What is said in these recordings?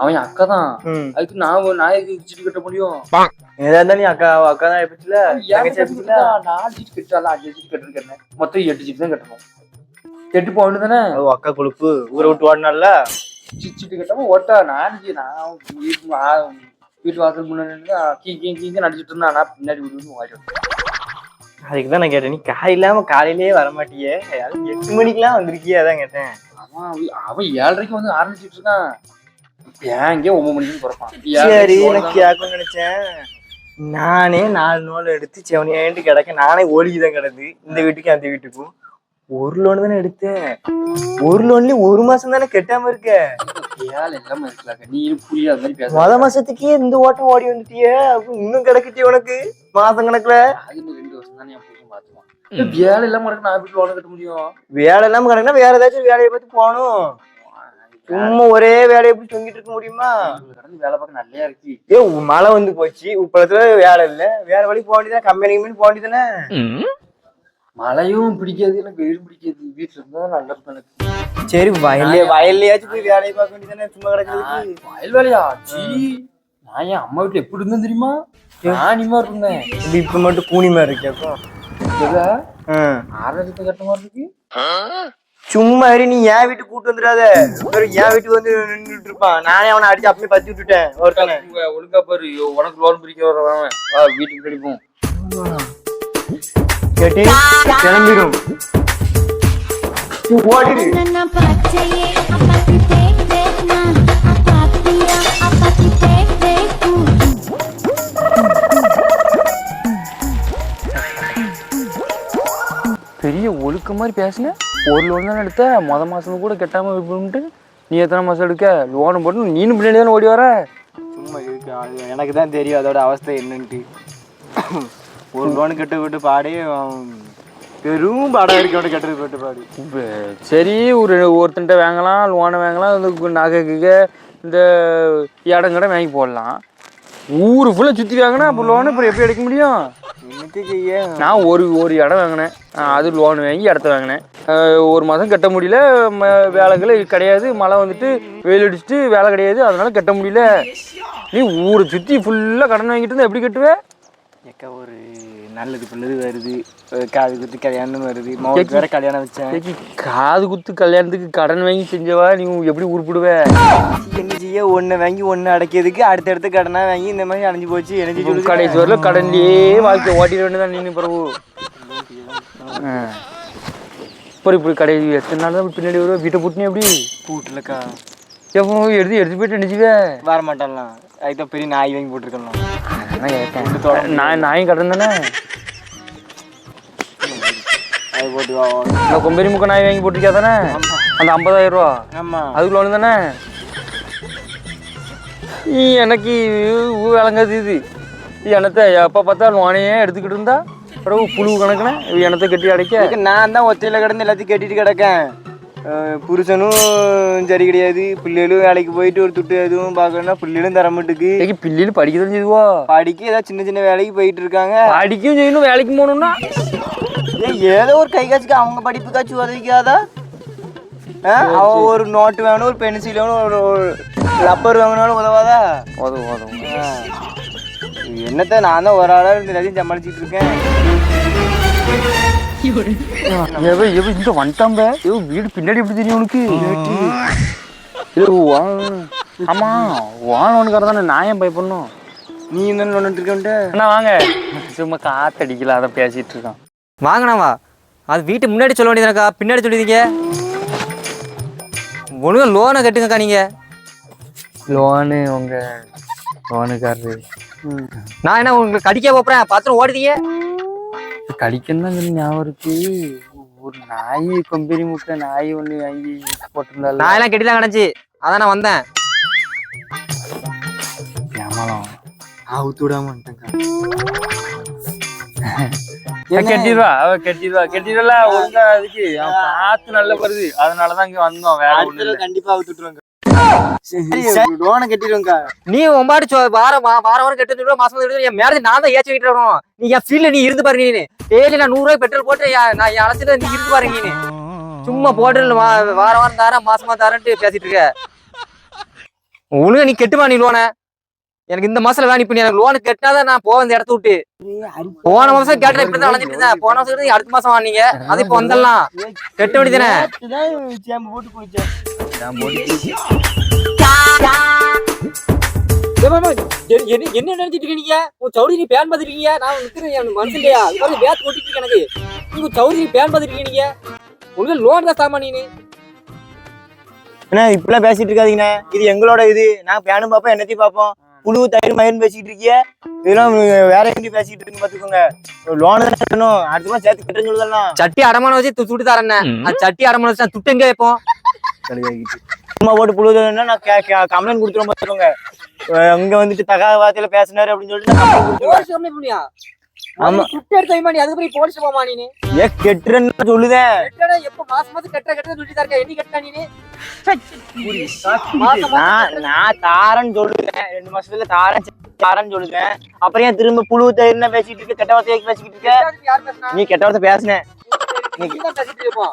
அவன் அக்கா தான். அதுக்கு நான் ஒரு- நான் எதுக்கு சீட்டு கட்ட முடியும். ஏதா இருந்தாலும் நீ அக்கா அக்கா தான் எப்பச்சுல நாலு சீட்டு கட்டால அஞ்சு சீட்டு கட்டு கட்டினேன் மொத்தம் எட்டு சீட்டு தான் கட்டணும். கெட்டு போகணும் தானே? ஓ அக்கா கொழுப்பு. ஊரை விட்டு ஓடினால? சீட்டு கட்டாம ஓட்டா நான் நான் வீட்டு வாசல் முன்னாடி கீ கீ கீங்க நடிச்சிட்டு இருந்தா நான் பின்னாடி விட்டு ஓடி அதுக்கு தான் நான் கேட்டேன் நீ காலை இல்லாம காலையிலேயே வர மாட்டியே? அது எட்டு மணிக்கெல்லாம் வந்திருக்கியே அதான் கேட்டேன். அவன் அவன் ஏழரைக்கு வந்து ஆரம்பிச்சிட்டு இருக்கான். ஏங்க ஒன்பது மணிக்கு பிறப்பான்? சரி நான் கேட்கணும்னு நினைச்சேன். நானே நாலு நூல் எடுத்து செவனியாண்டு கிடக்க நானே ஓடிதான் கிடந்து இந்த வீட்டுக்கு அந்த வீட்டுக்கும். ஒரு லோன் தானே எடுத்தேன். ஒரு லோன்லயே ஒரு மாசம் தானே கெட்டாம இருக்க. மொத மாசத்துக்கே இந்த ஓட்டம் ஓடி வந்துட்டியே. இன்னும் கிடக்குட்டி உனக்கு. மாசம் கணக்குல. ஏழை இல்லாம நான் வீட்டுல கட்ட முடியும்? வேலை இல்லாம கிடக்குனா வேற ஏதாச்சும் வேலையை பார்த்து போகணும். சும்மா ஒரே வேலையை எப்படி தொங்கிட்டு இருக்க முடியுமா? கடந்து வேலை பார்க்க நல்லா இருக்கு. ஏ மழை வந்து போச்சு. இப்பத்துல வேலை இல்ல. வேற வழி போக வேண்டியதானே கம்பெனி கம்பெனி போக வேண்டியதானே மழையும் பிடிக்காது எனக்கு வெயிலும் பிடிக்காது. வீட்டுல இருந்தா நல்லா எனக்கு. சரி வயல்ல வயல்லையாச்சும் போய் வேலையை பார்க்க வேண்டியதானே சும்மா கிடக்கிறதுக்கு. வயல் வேலையா சீ. நான் என் அம்மா வீட்டுல எப்படி இருந்தேன் தெரியுமா? நானிமா இருந்தேன். இப்ப மட்டும் கூனி மாதிரி இருக்கேப்போ இதுல ஆ. ஆறாயிரத்து கட்ட மாதிரி இருக்கு. சும்மா இரு நீ என் வீட்டுக்கு கூட்டு வந்துடாத. என் வீட்டுக்கு வந்து நின்றுட்டு இருப்பான் நானே அவனை அடிச்சு அப்பயே பத்தி விட்டுட்டேன் ஒருத்தனை. ஒழுங்கா பாரு. உனக்கு லோன் பிரிக்க வரவன் வீட்டுக்கு பிடிப்போம் கேட்டி கிளம்பிடும். ஓடிடு. பெரிய ஒழுக்க மாதிரி பேசுன? ஒரு லோன் தானே எடுத்த? மொத மாசம் கூட கெட்டாம விட்டுட்டு நீ எத்தனை மாசம் எடுக்க? லோன் போட்டு நீனும் பின்னாடி தானே ஓடி வர? சும்மா இருக்கு அது எனக்கு தான் தெரியும் அதோட அவஸ்தை என்னன்ட்டு. ஒரு லோன் கட்டு விட்டு பாடி பெரும் பாடம் இருக்கோட கட்டுறது போட்டு பாடி. சரி ஒரு ஒருத்தன்ட்ட வாங்கலாம் லோனை வாங்கலாம் இந்த நகை கிகை இந்த இடம் கடை வாங்கி போடலாம். ஊரு ஃபுல்லாக சுற்றி வாங்கினா அப்போ லோனு இப்போ எப்படி எடுக்க முடியும்? நான் ஒரு ஒரு இடம் வாங்கினேன். அது லோன் வாங்கி இடத்த வாங்கினேன். ஒரு மாதம் கட்ட முடியல. வேலைகள் கிடையாது. மழை வந்துட்டு வெயில் அடிச்சுட்டு வேலை கிடையாது. அதனால கட்ட முடியல. நீ ஊரை சுற்றி ஃபுல்லாக கடன் வாங்கிட்டு இருந்தா எப்படி கட்டுவே? எக்கா ஒரு நல்லது பிள்ளது வருது. காது குத்து கல்யாணம் வருது. மோளுக்கு வேற கல்யாணம் வச்சேன். காது குத்து கல்யாணத்துக்கு கடன் வாங்கி செஞ்சவா? நீ எப்படி உருப்பிடுவே? என்ன செய்ய ஒண்ணு வாங்கி ஒண்ணு அடைக்கிறதுக்கு அடுத்தடுத்து கடனா வாங்கி இந்த மாதிரி அடைஞ்சு போச்சு. என்ன சொல்லி கடைசி வரல கடன்லயே வாழ்க்கை ஓட்டிட வேண்டியதான் நீ பிரபு ஆ. அப்புறம் இப்படி கடை எத்தனை நாள் தான் பின்னாடி வருவா? வீட்டை போட்டுனே எப்படி? கூட்டுலக்கா எப்போ எடுத்து எடுத்து போயிட்டு நினைச்சுவே வர மாட்டான்லாம் அதுதான் பெரிய நாய் வாங்கி போட்டிருக்கலாம் நான் நாயும் கடன் தானே. இந்த கொம்பேரி முக்க நாய் வாங்கி போட்டிருக்கியா தானே? அந்த ஐம்பதாயிரம் ரூபா. ஆமா. அதுக்கு லோனு தானே? எனக்கு விளங்காது இது. எனத்தை எப்போ பார்த்தா லோனையே எடுத்துக்கிட்டு இருந்தா? பிறகு புழு கணக்குன எனத்தை கட்டி அடைக்க? நான் தான் ஒத்தையில கிடந்து எல்லாத்தையும் கட்டிட்டு கிடக்கேன். புருஷனும் சரி கிடையாது. பிள்ளைகளும் வேலைக்கு போயிட்டு ஒரு துட்டு எதுவும் பார்க்கணும்னா பிள்ளைகளும் தர மாட்டுக்கு. ஏக்கி பிள்ளைகள் படிக்க தான் செய்வா படிக்க ஏதாவது சின்ன சின்ன வேலைக்கு போயிட்டு இருக்காங்க. படிக்கவும் செய்யணும் வேலைக்கு போகணும்னா? ஏதோ ஒரு கை காசுக்கு அவங்க படிப்புக்காச்சும் உதவிக்காதா? அவ ஒரு நோட்டு வேணும் ஒரு பென்சில் வேணும் ஒரு ஒரு ரப்பர் வாங்கினாலும் உதவாதா? உதவும் உதவும். என்னத்த நான் தான் ஒரு ஆளா இருந்து எல்லாத்தையும் சமாளிச்சிட்டு இருக்கேன். எவ எவ இந்த வந்துட்டாம்ப எவ வீடு பின்னாடி எப்படி தெரியும் உனக்கு? ஆமா வானவனுக்கார தானே நான் ஏன் பயப்படணும்? நீ என்ன நோண்டிட்டு இருக்கன்ட்டு அண்ணா வாங்க. சும்மா காத்தடிக்கல அதை பேசிட்டு இருக்கான். வாங்கண்ணாவா அது வீட்டு முன்னாடி சொல்ல வேண்டியதுனக்கா பின்னாடி சொல்லிடுங்க ஒழுங்கா லோனை கட்டுங்கக்கா நீங்க. லோனு உங்க லோனுக்காரரு நான் என்ன உங்களுக்கு கடிக்க போறேன்? பாத்திரம் ஓடுதீங்க. கடிக்கன்னு தான் ஞாபகம் இருக்கு. ஒரு நாய் கொம்பெரி முட்டை நாய் ஒன்று வாங்கி போட்டிருந்தால நான் எல்லாம் கெட்டிலாம் கிடச்சி அதான் நான் வந்தேன். ஏமாலாம் அவுத்து விடாம வந்துட்டேன்க்கா. கட்டிடுவா அவ கட்டிடுவா. கட்டிடுவா ஒழுங்கா அதுக்கு காத்து நல்லா வருது அதனாலதான் இங்க வந்தோம் வேற கண்டிப்பா விட்டுருவாங்க நீ உன்பாடு சொ வாரம் வாரம் வாரம் கெட்டு ரூபா மாசம் மாசம் என் மேரேஜ் நான் தான் ஏற்றி வரணும். நீ என் ஃபீல்ட்ல நீ இருந்து பாரு நீ டெய்லி நான் நூறு ரூபாய் பெட்ரோல் போட்டு நான் என் அழைச்சிட்டு நீ இருந்து பாரு நீ சும்மா போட்டு வாரம் வாரம் தரேன் மாசமா தரேன்ட்டு பேசிட்டு இருக்க. ஒழுங்கா நீ கெட்டுமா நீ லோனை? எனக்கு இந்த மாசத்துல வேணும். இப்ப நீ எனக்கு லோனு கெட்டாதான் நான் போவேன் இந்த இடத்த விட்டு. போன மாசம் கேட்டேன் இப்படி தான் அலைஞ்சிட்டு இருந்தேன். போன மாசம் நீ அடுத்த மாசம் வாங்க அது இப்ப வந்துடலாம். கெட்ட வேண்டியதானே என்ன நினைச்சிட்டு இருக்கீங்க? உன் சௌரி நீ பேன் பாத்துருக்கீங்க நான் நிக்கிறேன் என் மனசு இல்லையா இது மாதிரி வேத்து ஓட்டிட்டு இருக்கு எனக்கு. நீங்க சௌரி நீ பேன் பாத்துருக்கீங்க உங்களுக்கு லோன் தான் சாமா நீ அண்ணா இப்பெல்லாம் பேசிட்டு இருக்காதீங்கண்ணே. இது எங்களோட இது. நான் பேனும் பார்ப்போம் என்னத்தையும் பார்ப்போம். புழு தயிர் மயிர்னு பேசிக்கிட்டு இருக்கிய? இதெல்லாம் வேற எங்கேயும் பேசிக்கிட்டு இருக்குன்னு பாத்துக்கோங்க. லோன் தானே கட்டணும் அடுத்த மாசம் சேர்த்து கட்டுன்னு சொல்லுதெல்லாம் சட்டி அடமான வச்சு துட்டு தரேன் அந்த சட்டி அடமான வச்சு துட்டு எங்க வைப்போம்? சும்மா போட்டு புழு தயிர்னா நான் கம்ப்ளைண்ட் கொடுத்துருவோம் பாத்துக்கோங்க. அங்க வந்துட்டு தகாத வார்த்தையில பேசினாரு அப்படின்னு சொல்லிட்டு ஆமா. துட்டு எடுத்த நீ அதுக்கு போய் போலீஸ் போமா நீ ஏ கெட்டுறேன்னு சொல்லுதேன் கெட்டடா எப்ப மாசம் மாசம் கெட்ட கெட்ட சொல்லி தரக்க என்னி கெட்டா நீ நான் தாரேன்னு சொல்லுவேன் ரெண்டு மாசத்துல தாரேன் தாரேன்னு சொல்லுவேன் அப்புறம் ஏன் திரும்ப புழு தயிர்னா பேசிட்டு இருக்க? கெட்ட வார்த்தையை பேசிக்கிட்டு இருக்க? நீ கெட்ட வார்த்தை பேசுனேன்.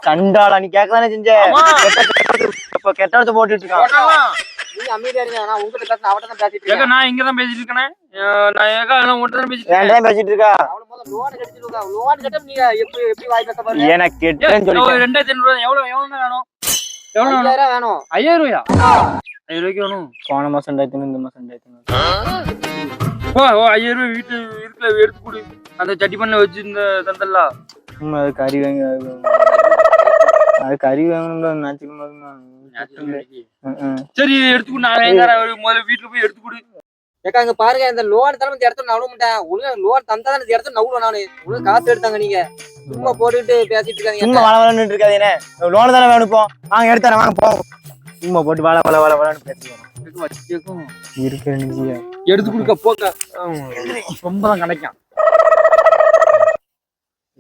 கண்டாளா நீ கேட்கதானே செஞ்ச? கெட்ட வார்த்தை போட்டுட்டு இருக்கான். நீ அமைதியா இருங்க. நான் உங்ககிட்ட பேசுன அவட்ட தான் பேசிட்டு இருக்கேன். நான் இங்க தான் பேசிட்டு இருக்கேனே. அஹ் நான் ஏக்கா நான் உன்கிட்ட தான் பேசிட்டு இருக்கேன். பேசிட்டு இருக்கா? முதல்ல லோன் கட்டிட்டு லோன் கட்ட எப்படி எப்படி வாய் பேச பாருங்க எனக்கு கெட்டேன்னு எவ்வளவு எவ்வளவு தான் வேணும்? எவ்வளவு வேணும்? ரூபாயா? ஐயாயிரம் ரூபாய்க்கு வேணும். போன மாசம் ரெண்டாயிரத்தி ஐநூறு, இந்த மாசம் ரெண்டாயிரத்தி ஐநூறு. ஓ ஓ ஐயாயிரம் ரூபாய் வீட்டு இருக்குல்ல எடுத்து கொடு. அந்த சட்டி பண்ண வச்சு இந்த தந்தல்லா சும்மா அது கறி வாங்கி அது கறி வாங்கணும்ல நினைச்சுக்கணும் சரி எடுத்து கொடு நான் முதல்ல வீட்டுல போய் எடுத்து கொடு. ஏக்கா இங்க பாருங்க இந்த லோன் தரம் இந்த இடத்துல நழுவ மாட்டேன். ஒழுங்கா லோன் தந்தா இந்த இடத்துல நவுல நானு. ஒழுங்கா காசு எடுத்தாங்க நீங்க. சும்மா போட்டுட்டு பேசிட்டு சும்மா இருக்காதீங்க வள வளன்னு இருக்காது என்ன லோன் தானே வேணும் இப்போ வாங்க எடுத்தாரேன் வாங்க போவோம் சும்மா போட்டு வள வள வள வளன்னு பேசுவோம் இருக்கு எடுத்து கொடுக்க போக்க ரொம்ப தான் கிடைக்கும்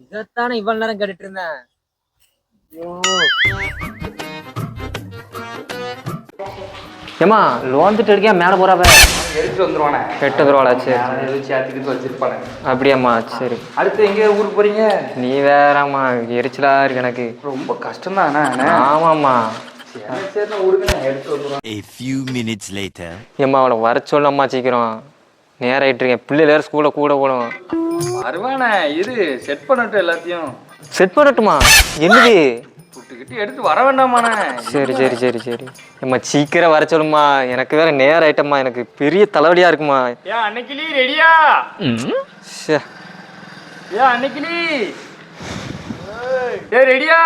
இதைத்தானே இவ்வளவு நேரம் கேட்டுட்டு இருந்தேன். ஏமா லோன் திட்டு எடுக்க மேல போறாப்ப எடுத்துட்டு வந்துருவானே. கெட்ட தருவாளா சரி சேர்த்துக்கிட்டு வச்சிருப்பானே. அப்படியாம்மா சரி. அடுத்து எங்க ஊருக்கு போறீங்க? நீ வேறம்மா எரிச்சலா இருக்கு எனக்கு. ரொம்ப கஷ்டம் தானே ஆமாம்மா. சரி ஊருக்கு நான் எடுத்து வந்துருவேன். A few minutes later. ஏம்மா அவளை வர சொல்லம்மா சீக்கிரம். நேரம் ஆயிட்டு இருக்கேன் வேற ஸ்கூல்ல கூட போடும் வருவானே இரு. செட் பண்ணட்டும் எல்லாத்தையும். செட் பண்ணட்டுமா? என்னது? எடுத்து வர வேண்டாமாண்ணே சரி சரி சரி சரி. ஏம்மா சீக்கிரம் வர சொல்லுமா எனக்கு வேற நேரம் ஆயிட்டம்மா. எனக்கு பெரிய தலைவலியா இருக்குமா ஏன் அன்னைக்கிளி ரெடியா? ச்சே. ஏன் அன்னைக்கிளி ஏ ரெடியா?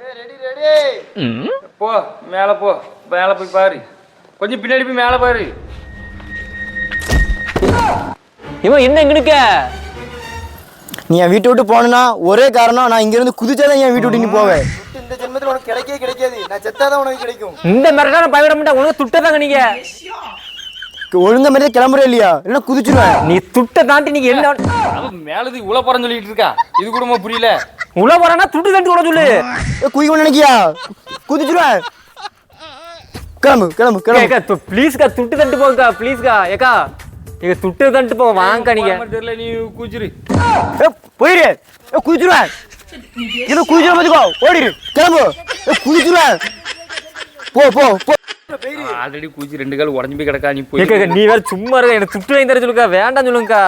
ஏ ரெடி ரெடி. போ மேலே போ. மேலே போய் பாரு. கொஞ்சம் பின்னாடி போய் மேலே பாரு. இவன் என்ன இங்கனுக்க நீ என் வீட்டை விட்டு போனா ஒரே காரணம் நான் இங்க இருந்து குதிச்சாதான் என் வீட்டை விட்டு நீ போவேன் இந்த ஜென்மத்துல உனக்கு கிடைக்கவே கிடைக்காது. நான் செத்தாதான் உனக்கு கிடைக்கும். இந்த மிரட்டான பயவிட மாட்டேன். உனக்கு துட்டதாங்க நீங்க. ஒழுங்க மாதிரி கிளம்புற இல்லையா? இல்லைன்னா குதிச்சிருவேன். நீ துட்ட தாண்டி நீங்க என்ன மேலது உள்ள போறேன்னு சொல்லிட்டு இருக்கா? இது கூடமா புரியல. உள்ள போறானா துட்டு தண்டி கூட சொல்லு. ஏ குதிக்கணும்னு நினைக்கியா குதிச்சிருவேன். கிளம்பு கிளம்பு கிளம்பு. ஏக்கா ப்ளீஸ்க்கா துட்டு தண்டு போங்கக்கா ப்ளீஸ்க்கா ஏக்கா நீங்க துட்டு தண்டு போங்க வாங்கக்கா நீங்க. தெரியல நீ கூச்சிரு ஏ போயிரு. ஏ குதிச்சிருவேன் இது குதிச்சிட பாத்துக்கோ ஓடிடு கிளம்பு. ஏ குதிச்சிருவேன் போ போ போ. ஆல்ரெடி கூச்சி ரெண்டு கால் உடஞ்சு போய் கிடக்கா நீ போய் நீ வேற சும்மா இருக்க எனக்கு துட்டு வாங்கி தர சொல்லுக்கா வேண்டாம் சொல்லுங்கக்கா.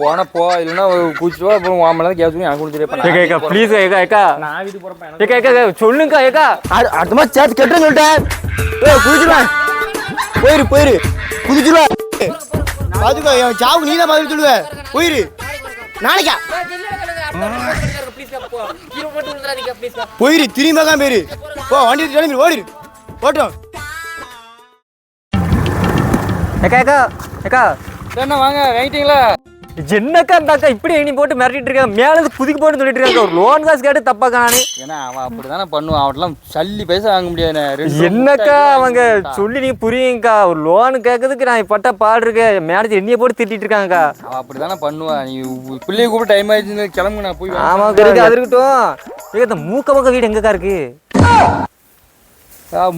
போன போ இல்லைன்னா கூச்சிட்டு வா அப்புறம் உன் மேலே கேட்க எனக்கு கொடுத்துருப்பேன் ஏக்கா ஏக்கா ப்ளீஸ் ஏக்கா ஏக்கா. நான் வீட்டு போறப்ப ஏக்கா ஏக்கா சொல்லுங்கக்கா ஏக்கா. அடு- அடுத்த மாதிரி சேர்த்து கெட்டுன்னு சொல்லிட்டேன். ஏ குதிச்சிருவேன் போயிரு போயிரு. குதிச்சிருவேன் பாத்துக்கோ என் சாவுக்கு நீ தான் பதில் சொல்லுவ. போயிரு. நாளைக்கா. போயிரு திரும்பி தான் போயிரு போ வண்டி கிளம்பி ஓடிரு. ஓட்டும் ஏக்கா ஏக்கா. ஏக்கா என்ன வாங்க வாங்கிட்டீங்களா என்னக்கா இந்த அக்கா இப்படி எண்ணி போட்டு மிரட்டிட்டு இருக்காங்க. மேல குதிக்க போட்டு சொல்லிட்டு இருக்காங்க. ஒரு லோன் காசு கேட்டு தப்பாக்கா நானு ஏன்னா அவன் அப்படிதானே பண்ணுவான். அவட்டெல்லாம் சல்லி பைசா வாங்க முடியாது என்னக்கா அவங்க சொல்லி நீங்க புரியுங்கக்கா. ஒரு லோன் கேட்கறதுக்கு நான் பட்ட பாடு இருக்கேன். மேனேஜர் எண்ணியை போட்டு திட்டிட்டு இருக்காங்கக்கா. அவன் அப்படிதானே பண்ணுவான். நீ பிள்ளைய கூப்பிட்டு டைம் ஆயிடுச்சு கிளம்பு நான் போய் ஆமாக்கா இருக்கு அது இருக்கட்டும் இந்த மூக்க பக்கம் வீடு எங்கக்கா இருக்கு?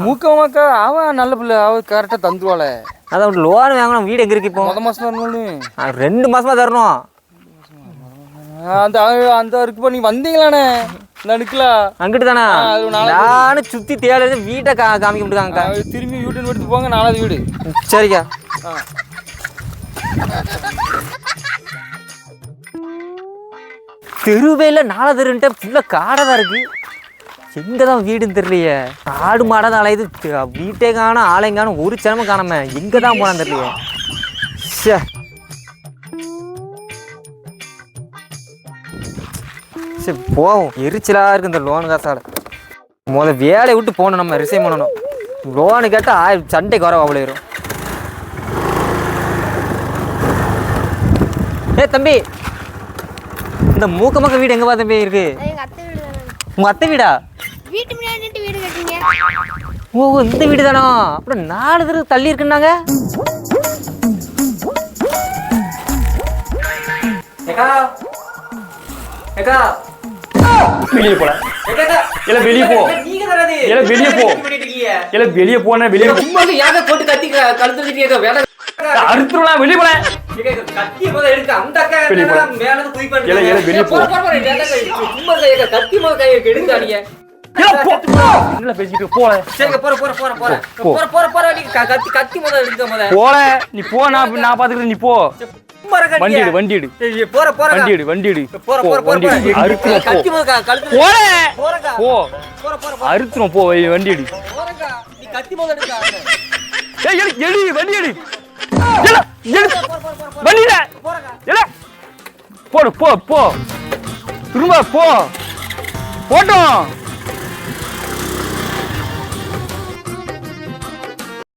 மூக்கமாக்கா அவன் நல்ல பிள்ளை அவ கரெக்டா தந்துருவாள. அதான் லோன் வாங்கணும் வீடு எங்க இருக்கு இப்போ? முத மாசம் வரணும்னு ஆ, ரெண்டு மாசமா தரணும். அந்த அந்த இருக்குப்பா நீ வந்தீங்களாண்ணே? இந்த அடுக்கல. அங்கிட்டு தானா நானும் சுத்தி தேடுறது வீட்டை கா காமிக்க முடியாங்க திரும்பி யூட்டன் எடுத்து போங்க நாலாவது வீடு. சரிக்கா. ஆ. தெருவேல நாலு தெருன்ட்டு ஃபுல்லாக காடாக தான் இருக்கு. எங்கே தான் வீடுன்னு தெரியலையே. ஆடு மாடாக தான் அலையுது. வீட்டே காணும் ஆளையும் காணும் ஒரு சிரமம் காணாம. எங்கே தான் போனான்னு தெரியலையே. ச்சே. சரி போவோம். எரிச்சலாக இருக்கு இந்த லோனு காசால. முத வேலையை விட்டு போகணும் நம்ம ரிசைன் பண்ணணும். லோனு கேட்டால் சண்டைக்கு வர அவ்வளோ வரும் ஏ தம்பி. இந்த மூக்க மக்க வீடு எங்கப்பா தம்பி இருக்கு. எங்க அத்தை வீடு? வீட்டு முன்னாடி வீடு கட்டிங்க ஓ இந்த வீடு தானா அப்புறம் நாலு தடவை தள்ளி இருக்குன்னாங்க. வெளியே போல இல்ல வெளியே போ. நீங்க தராது ஏல, வெளிய போ. இல்ல வெளியே போன வெளியே சும்மா ஏக போட்டு கத்தி கழுத்து வேலை அறுத்துலாம் வெளியே போல. கத்தி முதல்ல எடுக்க அந்த அக்கா. மேல இருந்து குதி பண்ணுங்க ஏல, ஏல, வெளிய போ. போற, போற, போற, ஏல, சும்மா இருக்க, ஏக்க, கத்தி முதல்ல கையை எடுக்க இல்ல பேசிட்டு போல சரிங்க போற போற போற போற. போற போற போற நீ கத்தி கத்தி முதல்ல எடுக்க முதல்ல போல நீ போ நான் நான் பாத்துக்கிறேன் நீ போ சும்மா இருக்க வண்டி நீ. எடு வண்டி எடு சரி, போற போற வண்டி எடு வண்டி எடு போற போற போற வண்டி எடு அறுத்துரும் போ கத்தி முதல்ல கழுத்து போல போறக்கா போ போற போற போற அறுத்துரும் போ வை- வண்டி எடு போறக்கா நீ கத்தி முதல்ல எடுக்க ஏய் எடு எடு வண்டி எடு எடு எடு வண்டி எடு போறக்கா எடு போடு போ போ திரும்ப போ போட்டோம்